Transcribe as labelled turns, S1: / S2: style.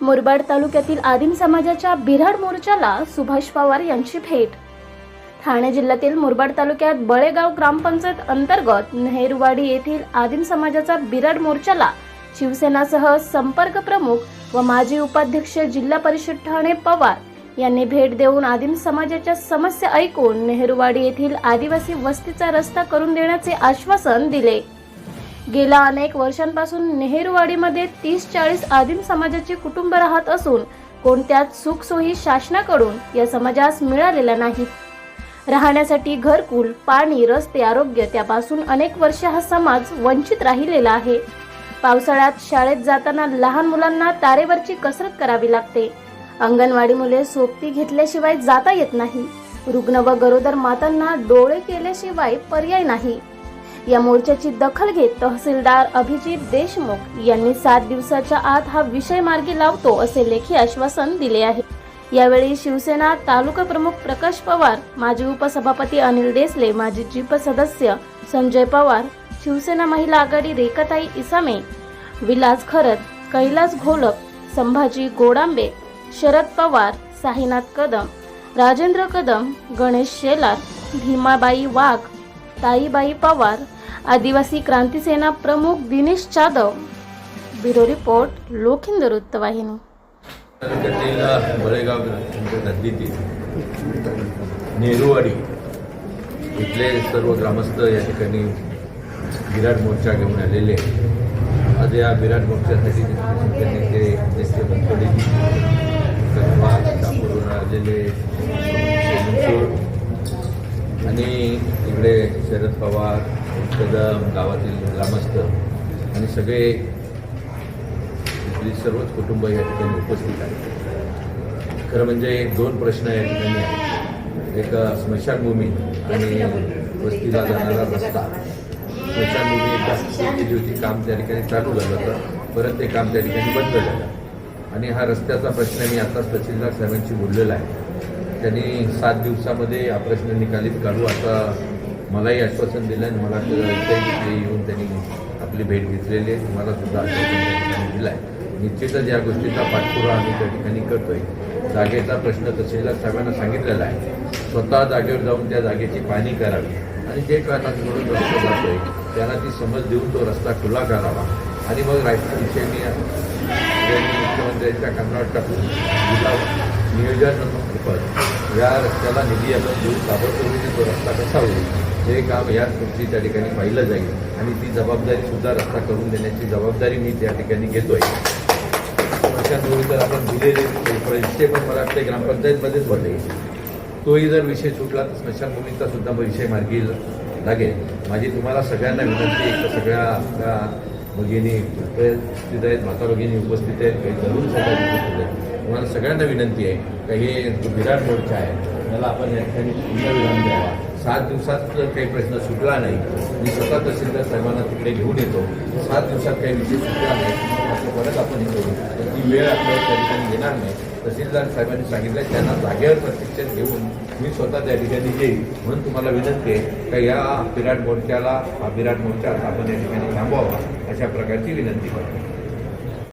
S1: मुरबाड तालुक्यातील आदिम समाजाच्या बिराड मोर्चाला सुभाष पवार यांची भेट. ठाणे जिल्ह्यातील मुरबाड तालुक्यात बळेगाव ग्रामपंचायत अंतर्गत नेहरूवाडी येथील आदिम समाजाचा बिराड मोर्चाला शिवसेनासह संपर्क प्रमुख व माजी उपाध्यक्ष जिल्हा परिषद ठाणे पवार यांनी भेट देऊन आदिम समाजाच्या समस्या ऐकून नेहरूवाडी येथील आदिवासी वस्तीचा रस्ता करून देण्याचे आश्वासन दिले. गेल्या अनेक वर्षांपासून नेहरूवाडीमध्ये तीस चाळीस आदिम समाजाचे कुटुंब राहत असून कोणत्याच सुखसोयी शासनाकडून या समाजास मिळालेल्या नाहीत. राहण्यासाठी घरकुल पाणी रस्ते आरोग्य त्यापासून अनेक वर्ष हा समाज वंचित राहिलेला आहे. पावसाळ्यात शाळेत जाताना लहान मुलांना तारेवरची कसरत करावी लागते. अंगणवाडी मुले सोबती घेतल्याशिवाय जाता येत नाही. रुग्ण व गरोदर मातांना डोळे केल्याशिवाय पर्याय नाही. या मोर्चाची दखल घेत तहसीलदार अभिजित देशमुख यांनी सात दिवसाच्या आत हा विषय मार्गी लावतो असे लेखी आश्वासन दिले आहे. यावेळी शिवसेना तालुका प्रमुख प्रकाश पवार माजी उपसभापती अनिल देसले माजी जीप सदस्य संजय पवार शिवसेना महिला आघाडी रेखाताई इसामे विलास खरत कैलास घोलक संभाजी गोडांबे शरद पवार साईनाथ कदम राजेंद्र कदम गणेश शेलार भीमाबाई वाघ ताईबाई पवार आदिवासी क्रांती सेना प्रमुख दिनेश जाधव. ब्युरो रिपोर्ट लोखिंद वृत्तवाहिनी.
S2: तालुक्यातील बळेगाव नदीतील नेहरूवाडी इथले सर्व ग्रामस्थ या ठिकाणी विराट मोर्चा घेऊन आलेले आज या विराट मोर्चासाठी जिल्ह्याचे नेते नेते बनसोडेजी कर्मा आलेले आणि इकडे शरद पवार कदम गावातील ग्रामस्थ आणि सगळे इथली सर्वच कुटुंब या ठिकाणी उपस्थित आहेत. खरं म्हणजे दोन प्रश्न या ठिकाणी आहेत. एक स्मशानभूमी आणि वस्तीला जाणारा रस्ता. स्मशानभूमी एकदा केली होती काम त्या ठिकाणी चालू झालं होतं. परत ते काम त्या ठिकाणी बंद झालं. आणि हा रस्त्याचा प्रश्न मी आताच तहसीलदार साहेबांशी बोललेला आहे. त्यांनी सात दिवसामध्ये हा प्रश्न निकालीत काढू आता मलाही आश्वासन दिलं आणि मला इथे तिथे येऊन त्यांनी आपली भेट घेतलेली आहे. मला सुद्धा आश्वासन दिलं आहे निश्चितच या गोष्टीचा पाठपुरा आम्ही त्या ठिकाणी करतोय. जागेचा प्रश्न तसेला सगळ्यांना सांगितलेला आहे. स्वतः जागेवर जाऊन त्या जागेची पाहणी करावी. आणि जे कानाकडून रस्ता जातोय त्यांना ती समज देऊन तो रस्ता खुला करावा. आणि मग राष्ट्रविषयी मी मुख्यमंत्र्यांच्या कानावर टाकून जिल्हा नियोजन मार्फत या रस्त्याला निधी आपण देऊन ताबडतोबीने तो रस्ता कसा होईल हे काम याच गोष्टी त्या ठिकाणी पाहिलं जाईल आणि ती जबाबदारी सुद्धा रस्ता करून देण्याची जबाबदारी मी त्या ठिकाणी घेतोय. स्मशानभूमी जर आपण दिलेले पैसे पण मला वाटते ग्रामपंचायतमध्येच भरले. तोही जर विषय सुटला तर स्मशानभूमीचा सुद्धा विषय मार्गी लागेल. माझी तुम्हाला सगळ्यांना विनंती एक सगळ्या आपल्या भगिनी उपस्थित आहेत माता भगिनी उपस्थित आहेत काही तरुण सगळ्या उपस्थित आहेत. सगळ्यांना विनंती आहे का हे जो विराट मोर्चा आहे त्याला आपण या ठिकाणी पूर्ण विराम द्यावा. सात दिवसात जर काही प्रश्न सुटला नाही. मी स्वतः तहसीलदार साहेबांना तिकडे घेऊन येतो. सात दिवसात काही विषय सुटला नाही असं परत आपण हे करू. तर ती वेळ आपल्याला त्या ठिकाणी येणार नाही. तहसीलदार साहेबांनी सांगितलं त्यांना जागेवर प्रशिक्षण घेऊन मी स्वतः त्या ठिकाणी येईल. म्हणून तुम्हाला विनंती आहे का या विराट मोर्चाला हा विराट मोर्चा आपण या ठिकाणी थांबवावा अशा प्रकारची विनंती करतो.